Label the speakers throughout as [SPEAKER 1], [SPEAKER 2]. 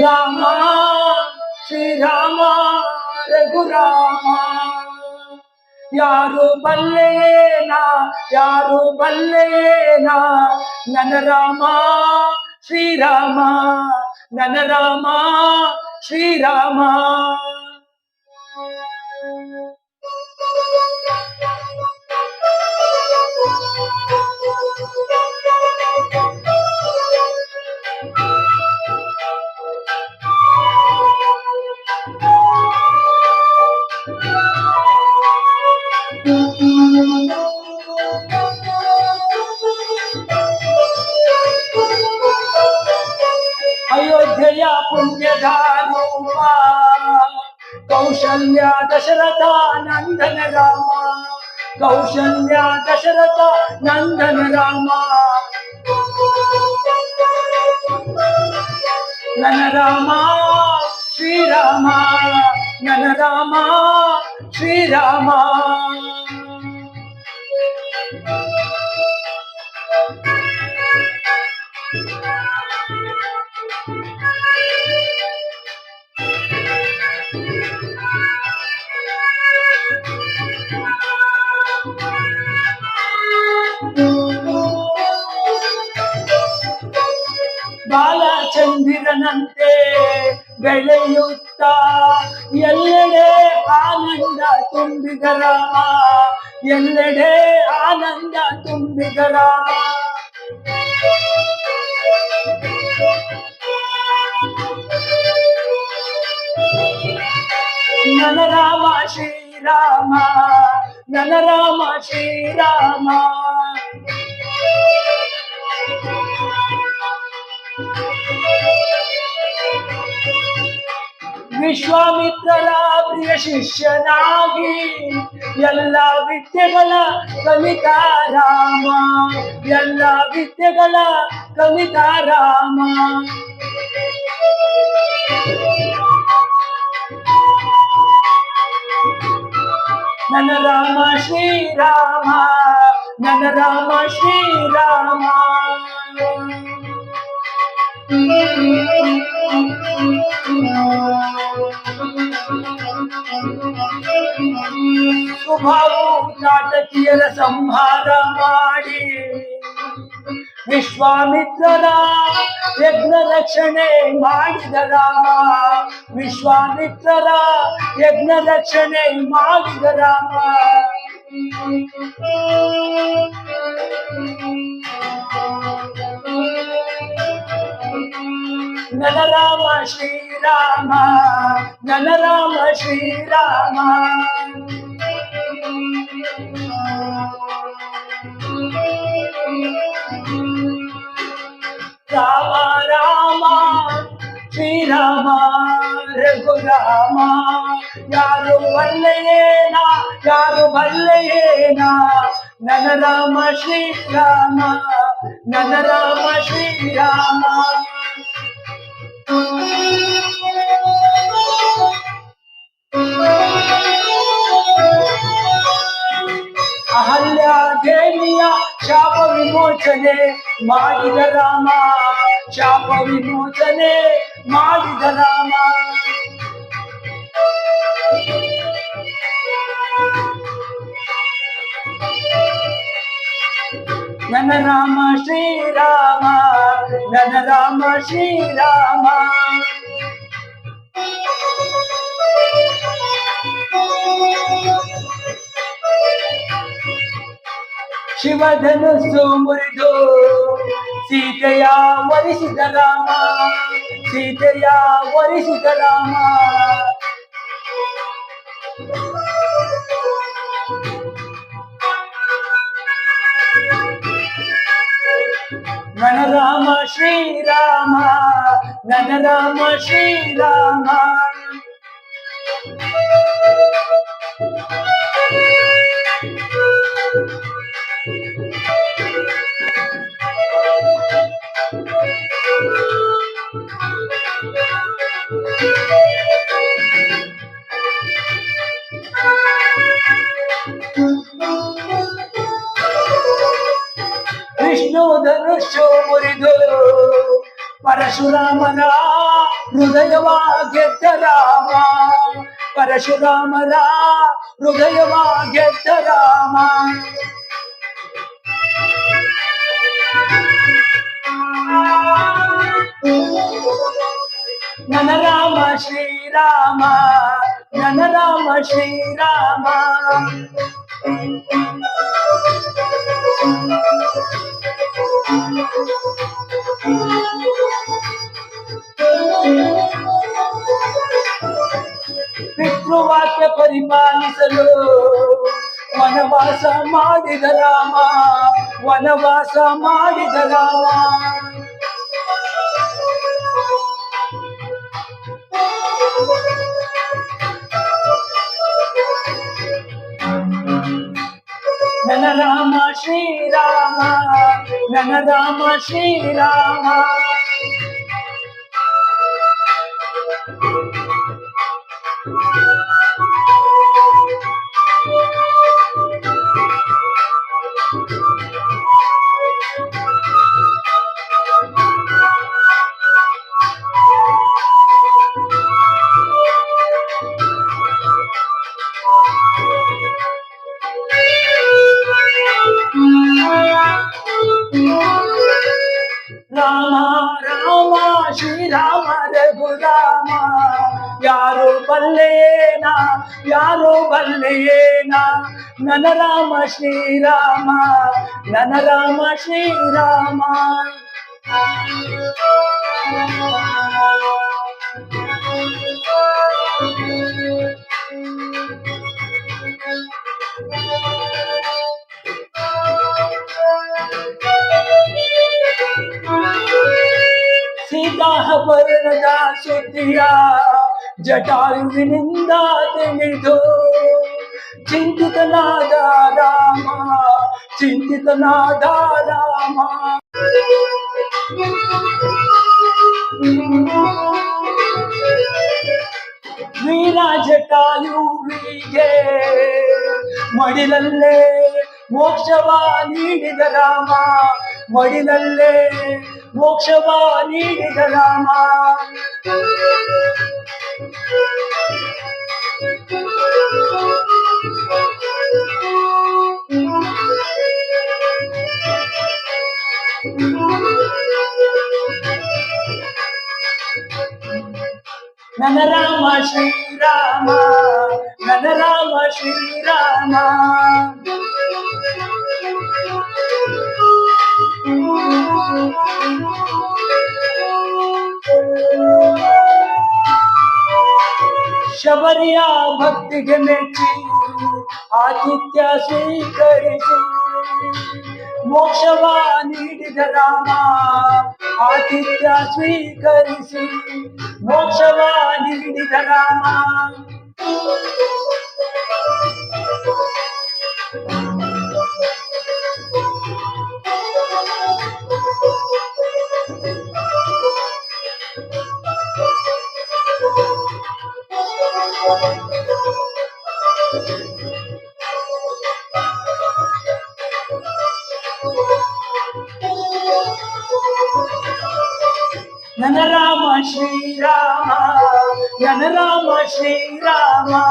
[SPEAKER 1] రామ శ్రీరామ రఘురామ ಯಾರು ಬಲ್ಲೇನ ಯಾರು ಬಲ್ಲೇನ ನನ್ನ ರಾಮ ಶ್ರೀರಾಮ ನನ್ನ ರಾಮ ಶ್ರೀರಾಮ ಅಯೋಧ್ಯೆಯ కౌశల్య దశరథ నందన రామ. కౌశల్య దశరథ నందన రామ. నన రామ శ్రీరామ నన రామ శ్రీరామ ನನ್ನ ರಾಮ ಶ್ರೀರಾಮ ನನ್ನ ರಾಮ ಶ್ರೀರಾಮ ವಿಶ್ವಾಮಿತ್ರರ ಪ್ರಿಯ ಶಿಷ್ಯನಾಗಿ ಎಲ್ಲ ವಿದ್ಯೆಗಳ ಕಲಿತ ರಾಮ ಎಲ್ಲ ವಿದ್ಯೆಗಳ ಕಲಿತ ರಾಮ ನನ್ನ ರಾಮ ಶ್ರೀರಾಮ ನನ್ನ ರಾಮ ಶ್ರೀರಾಮ ಶುಭವು ನಾಟಕೀಯರ ಸಂಹಾರ ಮಾಡಿ. ವಿಶ್ವಾಮಿತ್ರರ ಯಜ್ಞ ರಕ್ಷಣೆ ಮಾಡಿದ ರಾಮ ವಿಶ್ವಾಮಿತ್ರರ ಯಜ್ಞ ರಕ್ಷಣೆ ಮಾಡಿದ ರಾಮ ನನ್ನ ರಾಮ ಶ್ರೀರಾಮ ನನ್ನ ರಾಮ ಶ್ರೀರಾಮ ರಘುರಾಮ ಯಾರು ಬಲ್ಲೆಯೇನ ಯಾರು ಬಲ್ಲೆಯೇನ ನನ್ನ ರಾಮ ಶ್ರೀರಾಮ ನನ್ನ ರಾಮ ಶ್ರೀರಾಮ ಅಹಲ್ಯ ದೇವಿಯ ಶಾಪ ವಿಮೋಚನೆ ಮಾಡಿದ ರಾಮ ಶಾಪ ವಿಮೋಚನೆ ಮಾಡಿದ ರಾಮ నన రామ శ్రీరామ నన రామ శ్రీరామ. శివధనుస్సు మురిదు సీతయా వరిసిత రామ సీతయా వరిసిత రామ. ఘన రామ శ్రీరామ ఘన రామ శ్రీరామ రామనా హృదయవా గెడ్డరామా పరశురామరా హృదయవా గెడ్డరామా నన రామ శ్రీరామ నన రామ శ్రీరామ. ಪಿತೃವಾಕ್ಯ ಪರಿಪಾಲಿಸಲು ವನವಾಸ ಮಾಡಿದ ರಾಮ ವನವಾಸ ಮಾಡಿದ ರಾಮ ನನ್ನ ರಾಮ ಶ್ರೀರಾಮ ನನ್ನ ರಾಮ ಶ್ರೀರಾಮ ಯಾರು ಬಲ್ಲೇನ ಯಾರು ಬಲ್ಲೇನ ನನ ರಾಮ ಶ್ರೀರಾಮ ನನ ರಾಮ ಶ್ರೀರಾಮ ಸೀತಾ ವರ್ಣದ ಸುದ್ದಿಯ ಜಟಾಯುವಿನಿಂದ ತಿಳಿದು ಚಿಂತಿತನಾದ ರಾಮ ಚಿಂತಿತನಾದ ರಾಮ. ವೀರಾಜ ಕಾಯುವಿಗೆ ಮಡಿಲಲ್ಲೇ ಮೋಕ್ಷವ ನೀಡಿದ ರಾಮ, ಮಡಿಲಲ್ಲೇ ಮೋಕ್ಷವ ನೀಡಿದ ರಾಮ. ನನ್ನ ರಾಮ ಶ್ರೀರಾಮ ನನ್ನ ರಾಮ ಶ್ರೀರಾಮ ಶಬರಿಯ ಭಕ್ತಿಗೆ ಮೆಚ್ಚಿ ಆತಿಥ್ಯ ಸ್ವೀಕರಿಸಿ ಮೋಕ್ಷವ ನೀಡಿದ ರಾಮ ಆತಿಥ್ಯ ಸ್ವೀಕರಿಸಿ ಮೋಕ್ಷವ ನೀಡಿದ Rama Nana Rama Shri Rama, Nana Rama Shri Rama.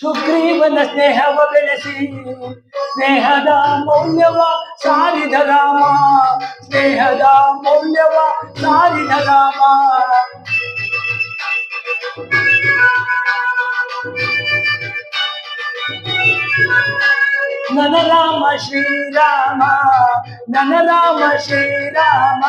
[SPEAKER 1] Sugriva नस्नेह वगलसी ಸ್ನೇಹದ ಮೌಲ್ಯವ ಸಾರಿದ ರಾಮ ಸ್ನೇಹದ ಮೌಲ್ಯವ ಸಾರಿದ ರಾಮ ನನ್ನ ರಾಮ ಶ್ರೀರಾಮ ನನ್ನ ರಾಮ ಶ್ರೀರಾಮ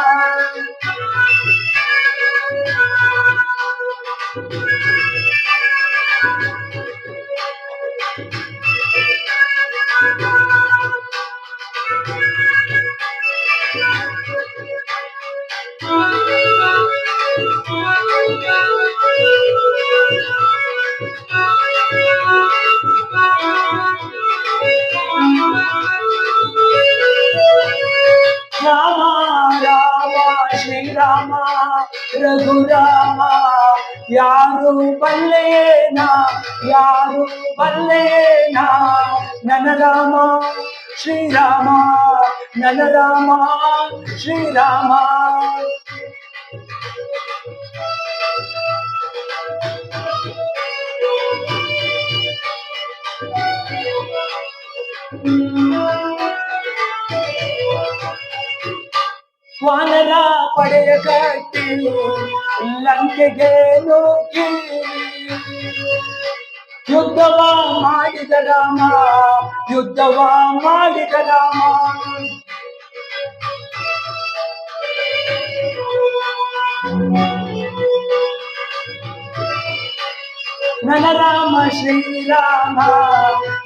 [SPEAKER 1] శ్రీరామ రఘురామ యారు బల్లేనా యారు బల్లేనా ననరామ శ్రీరామ ననరామ శ్రీరామ. ವಾನರ ಪಡೆಯ ಕಟ್ಟಿ ಲಂಕೆಗೆ ನುಗ್ಗಿ ಯುದ್ಧವ ಮಾಡಿದ ರಾಮ ಯುದ್ಧವ ಮಾಡಿದ ರಾಮ. नन राम श्रीराम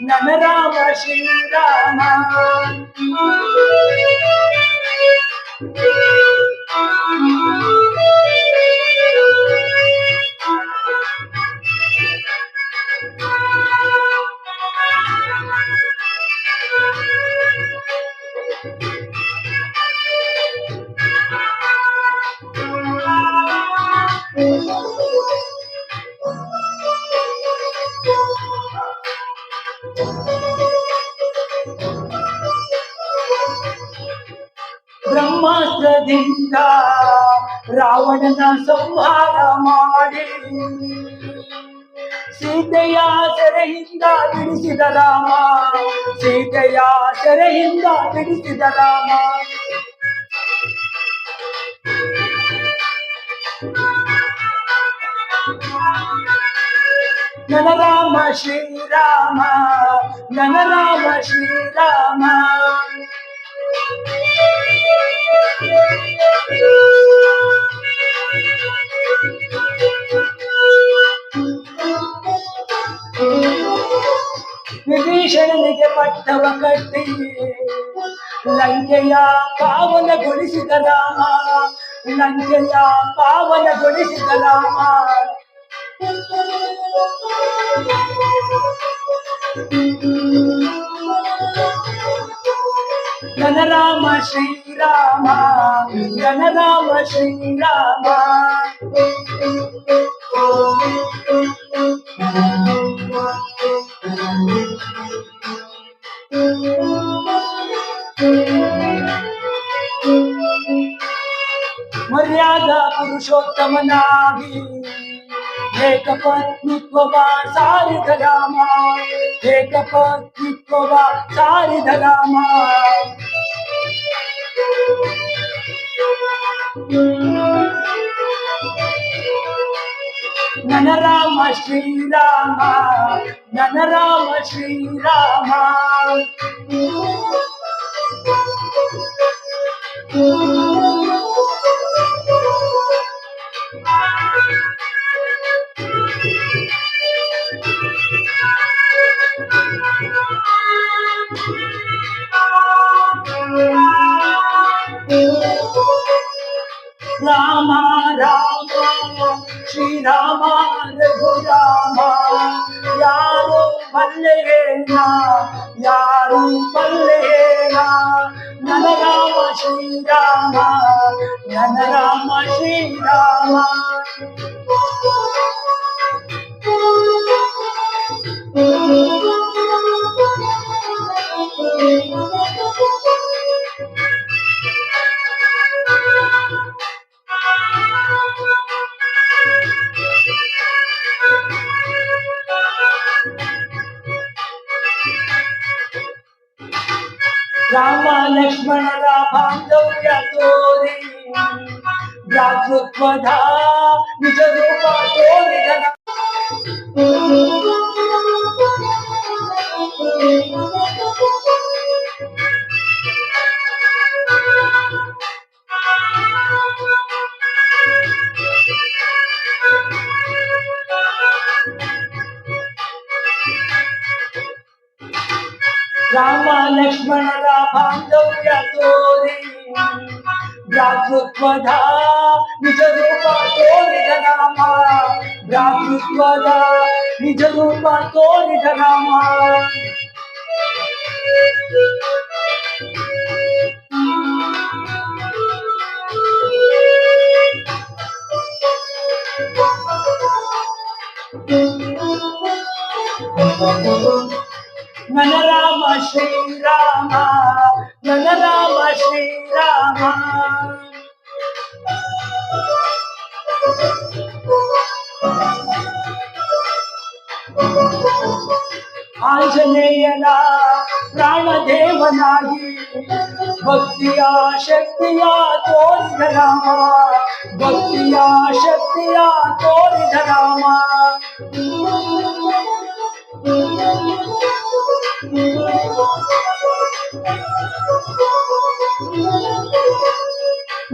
[SPEAKER 1] नन राम श्रीराम ರಾವಣನ ಸಂಹಾರ ಮಾಡಿ ಸೀತೆಯ ಸೆರೆಯಿಂದ ಬಿಡಿಸಿದ ರಾಮ ಸೀತೆಯ ಸೆರೆಯಿಂದ ಬಿಡಿಸಿದ ರಾಮ ನನ್ನ ರಾಮ ಶ್ರೀರಾಮ ನನ್ನ ರಾಮ ಶ್ರೀರಾಮ ವಿಭೀಷಣನಿಗೆ ಪಟ್ಟವ ಕಟ್ಟಿ ಲಂಕೆಯ ಪಾವನಗೊಳಿಸಿದ ರಾಮ ಲಂಕೆಯ ಪಾವನಗೊಳಿಸಿದ ರಾಮ ನನ್ನ ರಾಮ గణరామ శ్రీరామ గణరామ శ్రీరామ. మర్యాద పురుషోత్తమనాభి ఏకపత్నిత్వా సారిధరామా. ఏకపత్నిత్వా సారిధరామా. Nana Rama Sri Rama, Nana Rama Sri Rama. Ooh. Ooh. Rama लक्ष्मणाला बांधवल्या तोरी भ्रातृत्वधा निज रूपा तो निधनामा भ्रातृत्वधा निज रूपा तो निधनामा श्री राम नन राम श्री राम ಆಂಜನೇಯನ ಪ್ರಾಣದೇವನಾಗಿ ಭಕ್ತಿಯ ಶಕ್ತಿಯ ತೋರಿದ ರಾಮ ಭಕ್ತಿಯ ಶಕ್ತಿಯ ತೋರಿದ ರಾಮ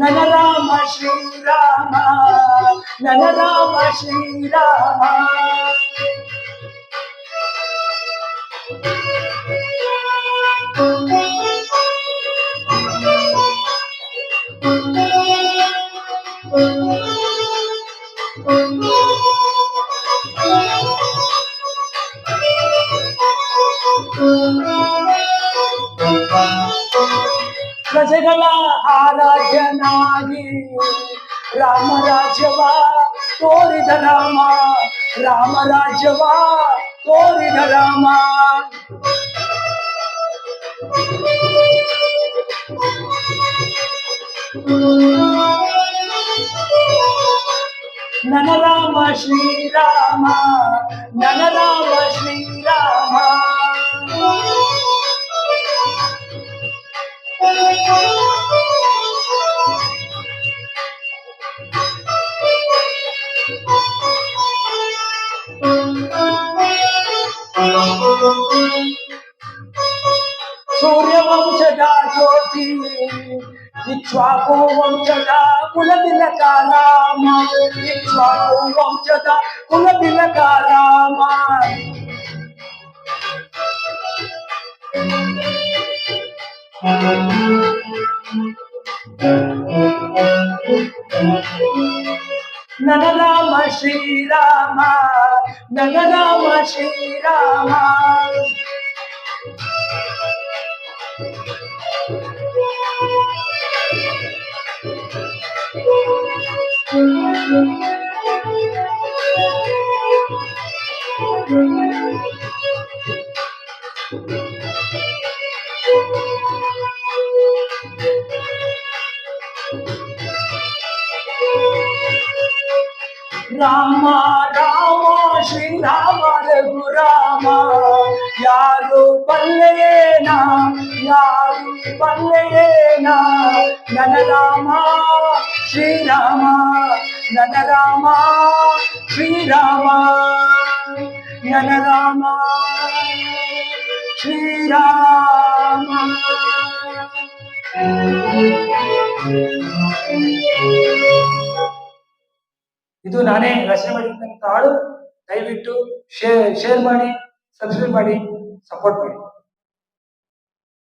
[SPEAKER 1] నగరామ శ్రీరామ నగరామ శ్రీరామ Thank you. केरला आराधना राम राजवा तोर धरामा राम राजवा तोर धरामा नन राम श्री राम नन राम श्री राम సూర్యవంశట జ్యోతి ఇక్ష్వాకు వంశట కుల తిలక రామ ఇక్ష్వాకు వంశట కుల తిలక Rama Thank you. Nagadama Shri na, Nagadama na Rama. Thank you. Rama Rama Srirama Raghurama యారు పల్లయేనా యారు పల్లయేనా నన రామ శ్రీరామ నన రామ శ్రీరామ నన రామ శ్రీరామ Thank you. ಇದು ನಾನೇ ರಚನೆ ಮಾಡಿರ್ತಕ್ಕಂಥ ಹಾಡು. ದಯವಿಟ್ಟು ಶೇರ್ ಶೇರ್ ಮಾಡಿ ಸಬ್ಸ್ಕ್ರೈಬ್ ಮಾಡಿ ಸಪೋರ್ಟ್ ಮಾಡಿ.